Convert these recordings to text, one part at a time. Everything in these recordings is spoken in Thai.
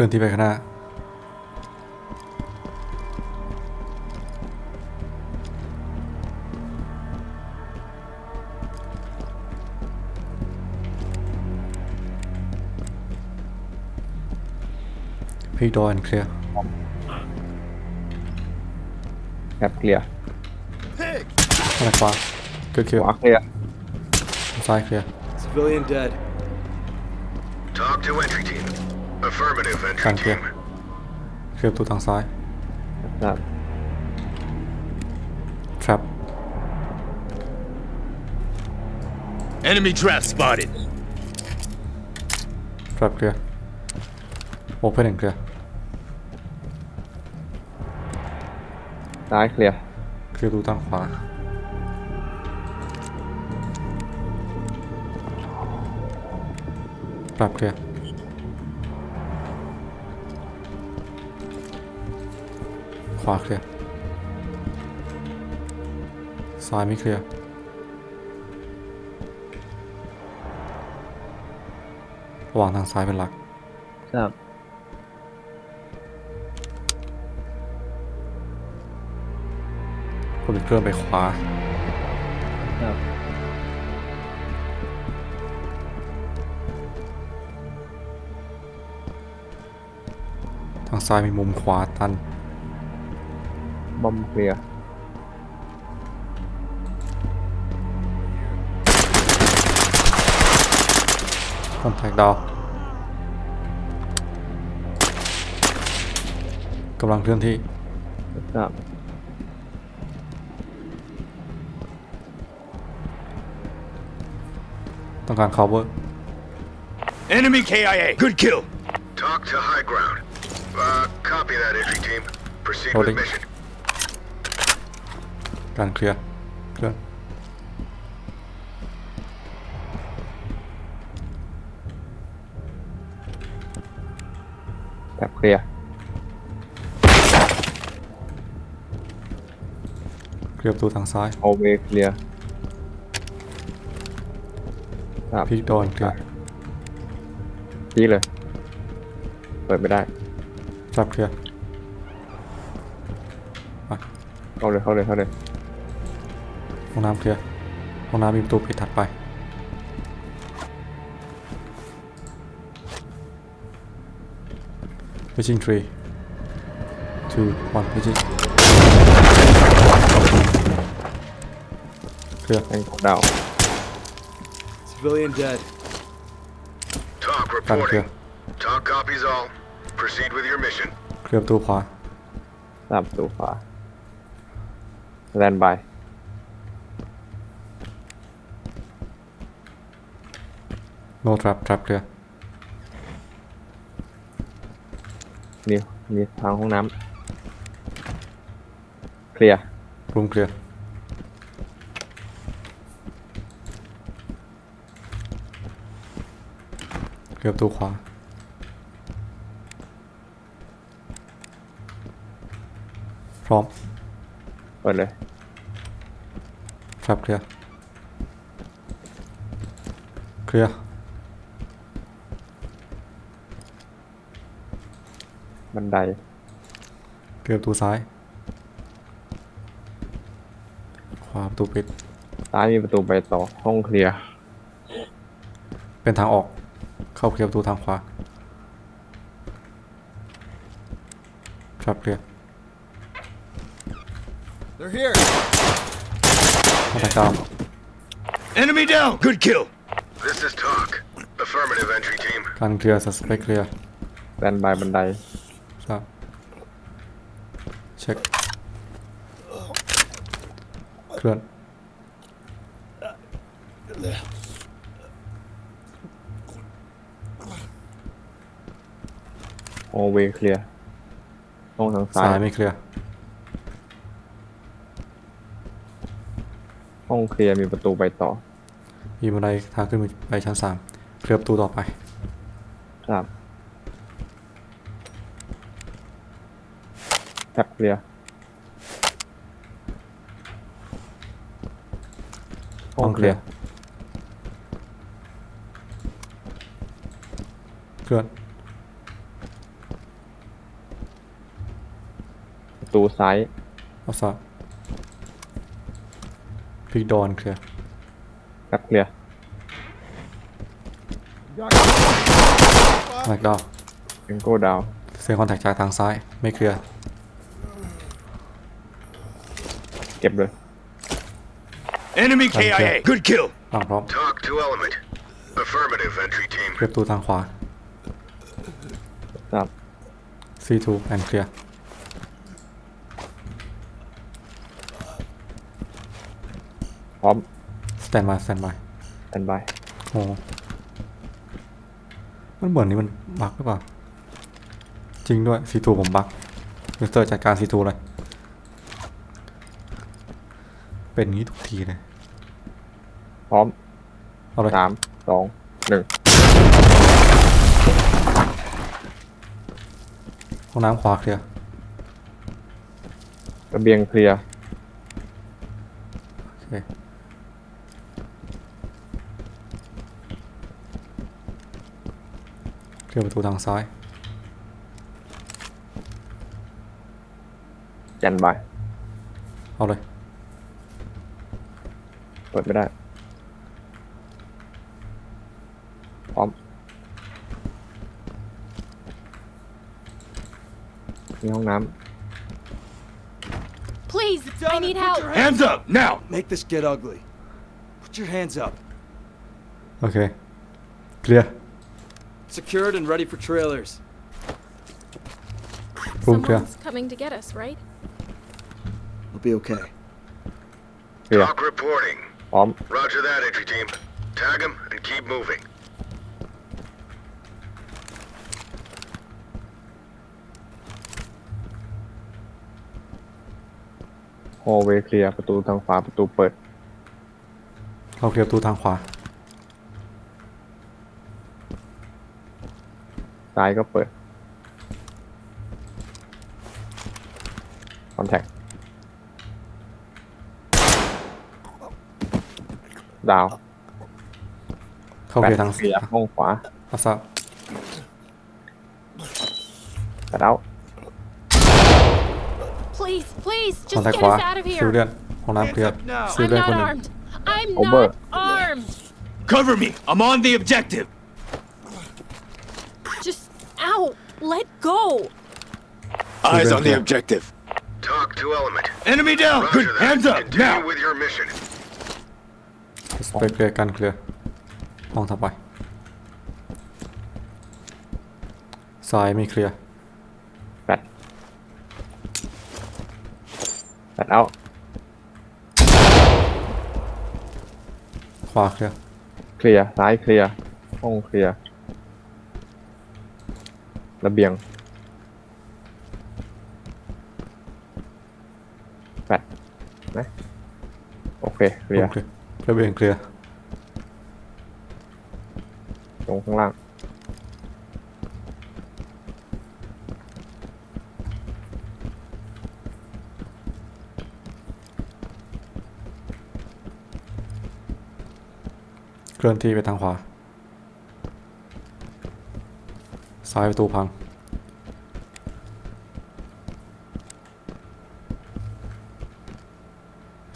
ลื่อนที่ไปข้างหน้าพีดอนเคลียร์แคปเคลียร์ข้างขวาเกิดเคลียร์ขวาเคลียร์ซ้ายเคลียร์ Civilian dead. Talk to entry team. Affirmative, entry Thank you. team. เคลียร์ประตูทางซ้ายครับ trap Enemy trap spotted. trap เคลียร์ opening เคลียร์ซ้ายเคลียร์เคลียร์ประตูทางขวา trap เคลียร์ ขวาเคลียร์ซ้ายไม่เคลียร์ระหว่างทางซ้ายเป็นหลัก ครับ คนเคลื่อนไปขวา ครับ ทางซ้ายมีมุมขวาตัน บอมเคลียร์คอนแทคดาวกำลังเคลื่อนที่ครับต้องการ cover Enemy KIA. Good kill. Talk to high ground. Uh, copy that, entry team. Proceed Holding. with mission. การเคลียร์เคลื่อนแคปเคลียร์เคลียร์ประตูทางซ้ายโอเวเคลียร์ครับพีดอนเคลียร์ชี้เลย เปิดไม่ได้จับเคลียร์ เข้าเลยเข้าเลยเข้าเลย ห้องน้ำเคลียร์ห้องน้ำมีประตูปิดถัดไป pitching three two one pitching เคลียร์แองของดาว Civilian dead. Talk Thank you. reporting. Talk copies all. Proceed with your mission. เคลียร์ประตูขวา ตามประตูขวาแลนบาย no trap trap เคลียร์มีมีทางห้องน้ำเคลียร์ room เคลียร์เคลียร์ประตูขวาพร้อมเปิดเลย ครับเคลียร์เคลียร์ บันไดเคลียร์ประตูซ้าย ขวาประตูปิด ซ้ายมีประตูไปต่อห้องเคลียร์ เป็นทางออก เข้าเคลียร์ประตูทางขวาครับเคลียร์ They're here. มาทางกลาง Enemy down. Good kill. This is Talk. Affirmative, entry team. การเคลียร์ suspect เคลียร์แลนบายบันไดครับ เช็ค เคลื่อนโอเวเคลียร์ห้องทางซ้าซ้ายยไม่เคลียร์ ห้องเคลียร์มีประตูไปต่อ มีบันไดทางขึ้นไปชั้นสามเคลียร์ประตูต่อไป ครับ แคปเคลียร์ห้องเคลียร์เคลื่อนประตูซ้าย เอาซะพิกดอนเคลียร์แอปเคลียร์แม็กดาวเอ็นโกดาวเสียงคอนแทคจากทางซ้าย ไม่เคลียร์ เก็บเลย Enemy Okay. KIA. Good kill. หลังพร้อม Talk to element. Affirmative, entry team. เคลียร์ประตูทางขวาทราบ C2 and clear พร้อม stand by stand by แอนบายโอ้มันเหมือนนี่มันบั๊กหรือเปล่า จริงด้วย C2 ผมบั๊กมิสเตอร์จัดการ C2 เลย เป็นอย่างนี้ทุกทีเลยพร้อมเอาเลยสามสองหนึ่งห้องน้ำขวาเคลียร์ระเบียงเคลียร์โอเคเคลียร์ประตูทางซ้ายแอนบายเอาเลย เปิดไม่ได้ พร้อม มีห้องน้ Please, I need help. Hands up now. Make this get ugly. Put your hands up. โอเค เคลียร์ Secured and ready for trailers. Boom, clear. Someone's coming to get us, right? We'll be okay. ำเคลียร์ Talk reporting. พร้อม Roger that, entry team. Tag him and keep moving. ฮอลเวย์เคลียร์ประตูทางขวาประตูเปิด เราเคลียร์ประตูทางขวา ซ้ายก็เปิด คอนแทค ดาว เข้าเคลียร์ทาง เคลียร์ห้องขวา อาซา ตัดเอา Please, please, คอน just แทค get ขวา us out of ซิล here. เลียนห้องน้ำเคลียร์ now. ซิล I'm เลียนคน not หนึ่ง armed. I'm Over. not armed. Cover me. I'm on the objective. Just out. Let go. Eyes on the clear. objective. Talk to element. Enemy down. Good. Roger that. Hands up Continue now. with your mission. ไปเคลียร์กันเคลียร์ห้องถัดไปซ้ายไม่เคลียร์แปดตัดเอาขวาเคลียร์เคลียร์ซ้ายเคลียร์ห้องเคลียร์ระเบียงแปดนะโอเคเคลียร์เคลีย ร์ระเบียงเคลียร์ตรงข้างล่าง เคลื่อนที่ไปทางขวา ซ้ายประตูพัง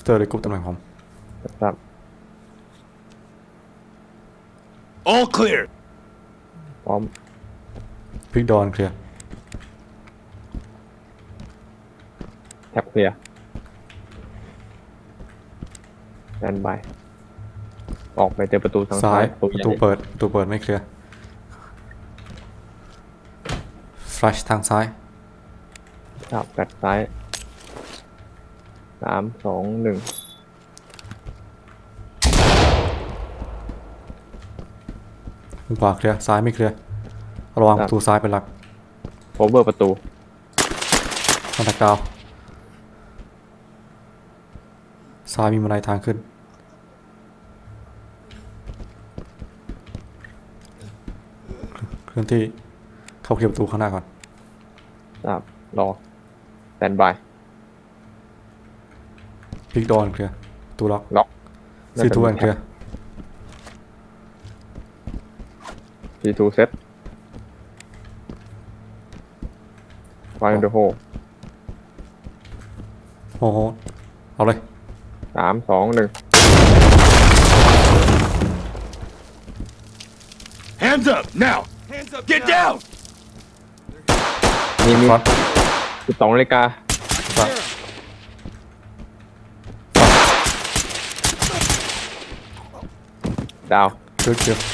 สเตอร์เลยกรุ๊ปตำแหน่งผม ครับ All clear. พร้อมพลิกดอนเคลียร์แท็บเคลียร์แอนบายออกไปเจอประตูทางซ้าซ้ายยประตูเปิดประตูเปิดไม่เคลียร์ฟลัชทางซ้าย ครับแปดซ้ายสามสองหนึ่ง ขวาเคลียร์ซ้ายไม่เคลียร์ระวังประตูซ้ายเป็นหลักโอเวอร์ประตูคอนแทคดาวซ้ายมีบันไดทางขึ้น เคลื่อนที่เข้าเคลียร์ประตูข้างหน้าก่อนครับรอแอนบายพลิกดอนเคลียร์ประตูล็อกล็อกซีทูแอนเคลียร์ ซีทูเซตไฟน์เดอะโฮโหเอาเลยสามสองหนึ่ง Hands up, now! Hands up Get now. down! มีมีฟรอนต์สิบสองนาฬิกาฟรอนต์ดาวเคลื่อนเคลื่อนเคลื่อนว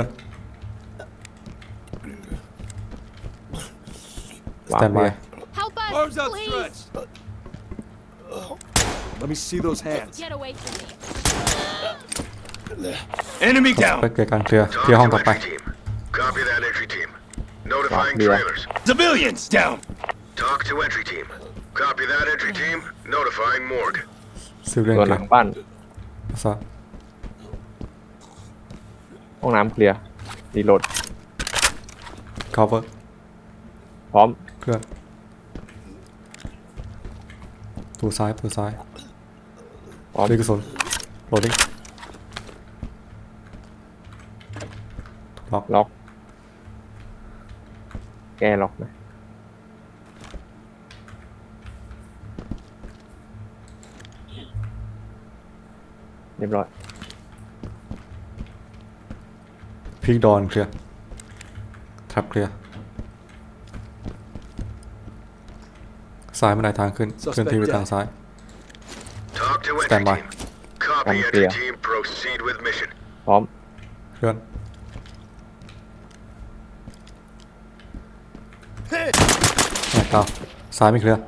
าง stand เล by ย Help us, Arms please. outstretched. Let me see those hands. Get away from me. Enemy ไป down! เกิดการเคลียร์ Talk เคลียร์ห้อง to ต่อไป entry team. Copy that entry team. Notifying Yeah. trailers. Civilians down! Talk to entry team. Copy that entry team. Notifying morgue. ซิลเลียน ตัว เค ห ลี ลั ย ง ร์ บ้าน ซะ ห้องน้ำเคลียร์รีโหลด cover พร้อมเคลื่อนตูซ้ายตูซ้ายพร้อมดีกระสุนโหลดดิ้งล็อกล็อก แก้ล็อกไหมเรียบร้อย พิกดอนเคลียร์ทับเคลียร์ซ้ายบันไดทางขึ้น Suspect เคลื่อนที่ไป down. ทางซ้าย Talk to entry Stand by. team. Copy I'm entry clear. team. Proceed with mission. พร้อม เคลื่อนไม่ก้าวซ้ายไม่เคลียร์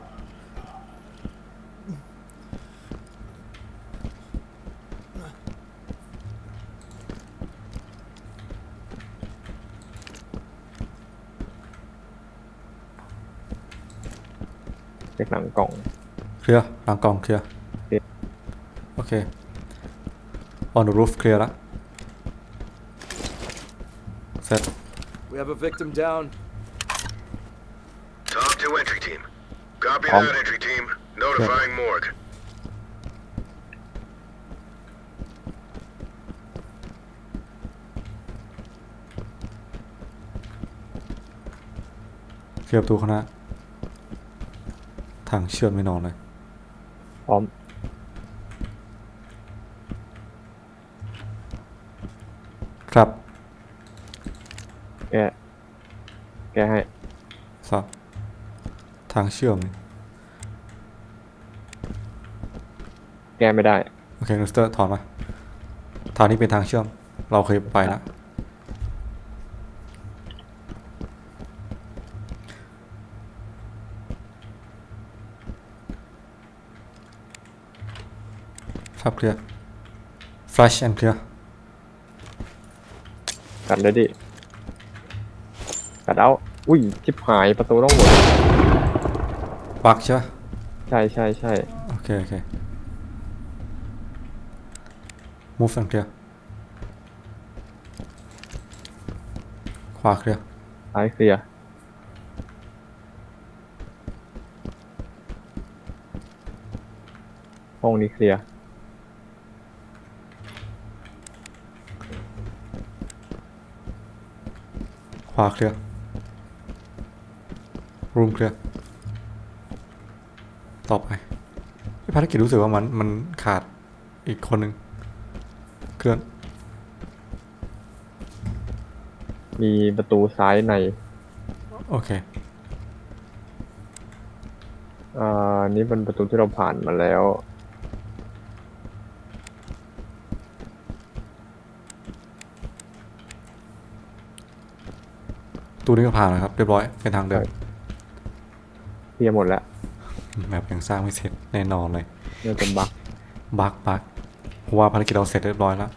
เช็คหลังกล่อง เค ลียร์หลังกล่องเคลียร์เคลียร์โอเค on the roof เคลียร์ละเสร็จ We have a victim down. Talk to entry team. Copy Um. that entry team. Notifying morgue. เคลียร์ประตูคณะทางเชื่อมไม่นอนเลยพ ร้อม ครับ แก้แก้ให้สับ ทางเชื่อมนี่แก้ไม่ได้ โอเคนูสเตอร์ถอนมา ทางนี้เป็นทางเชื่อม เราเคยไปแล้ว ครับเคลียร์ flash and clear กัดเลยดิ กัดเอา อุ้ยชิบหายประตูต้องหมดบักใช่ปะใช่ใช่ใช่โอเคโอเค move and clear ขวาเคลียร์ซ้ายเคลียร์ห้องนี้เคลียร์ ขวาเคลียร์ room เคลียร์ต่อไปภารกิจรู้สึกว่ามันมันขาดอีกคนหนึ่งเคลื่อน มีประตูซ้ายใน โอเค อ่า นี่เป็นประตูที่เราผ่านมาแล้ว ตู้นี้ก็ผ่านแล้วครับ เรียบร้อยเป็นทางเดินเคลียร์หมดแล้วแมปยังสร้างไม่เสร็จแน่นอนเลยเรื่องเป็นบักบักบักเพราะว่าภารกิจเราเสร็จเรียบร้อยแล้ว